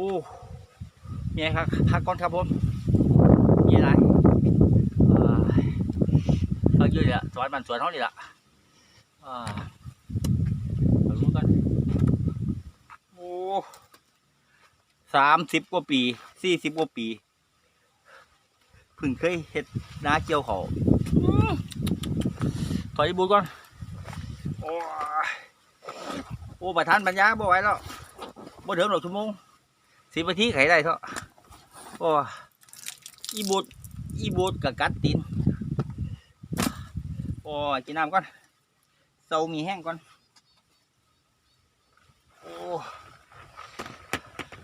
โอ้เมียครับพักก่อนครับผมมีอะไรอ่าเอาเยอะเลยอะสวนมันสวนเขานี่ละอ่าเอารู้กันโอ้สามสิบกว่าปีสี่สิบกว่าปีพิ่งเคยเห็ดนาเกี่ยวเขาวอื้อถอยบูดก่อน โอ้โอ้ประธานปัญญาบ่ไหวแล้วบ่ถึงหรอกชั่วโมง สิบนาทีไขได้เถอะโอ้อีบูดอีบูดกับกัดตีนโอ้กินน้ำก่อนเซามีแห้งก่อนโอ้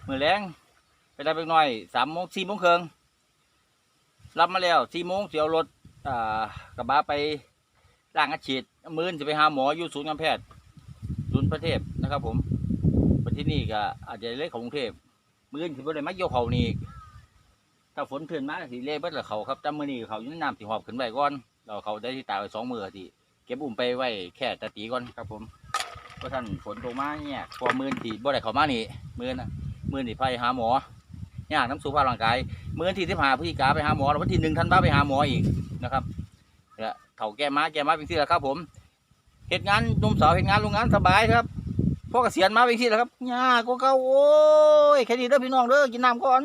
มือแรงไปได้ไปหน่อยสามโมงสี่โมงครึ่งรับมาแล้วสี่โมงเสียวรถอ่ากระบะไปร่างอาชีพมื่นจะไปหาหมออยู่ศูนย์การแพทย์ศูนย์ประเทศนะครับผมไปที่นี่ก็อาจจะเล็กของกรุงเทพ มื่นคือบ่ได้มาเกี่ยวเขานี่ถ้าฝนเถื่อนมาก็สิเล่เบิดละเขาครับแต่มื้อนี้เขาอยู่ในน้ำสิหอบขึ้นไว้ก่อนเราเขาได้ที่ตากไว้สองมือที่เก็บอุ้มไปไว้แค่ตะตีก่อนครับผมเพราะท่านฝนตกมาเนี่ยพอมื่นที่บ่ได้เข้ามานี่มื่นน่ะมื่นที่ไปหาหมอยากน้ำสุขภาร่างกายมื่นที่ที่พาพฤศจิกาไปหาหมอแล้ววันที่หนึ่งธันวาไปหาหมออีกนะครับเนี่ยเขาแก้มาแก้มาเป็นที่ล้วครับผมเหตุงานหนุ่มสาวเหตุงานโรงงานสบายครับ พ่อเกษียณมาเป็นที่แล้วครับย่าก็เก่าโอ้ยแค่นี้เด้อพี่น้องเด้อกินน้ำก่อน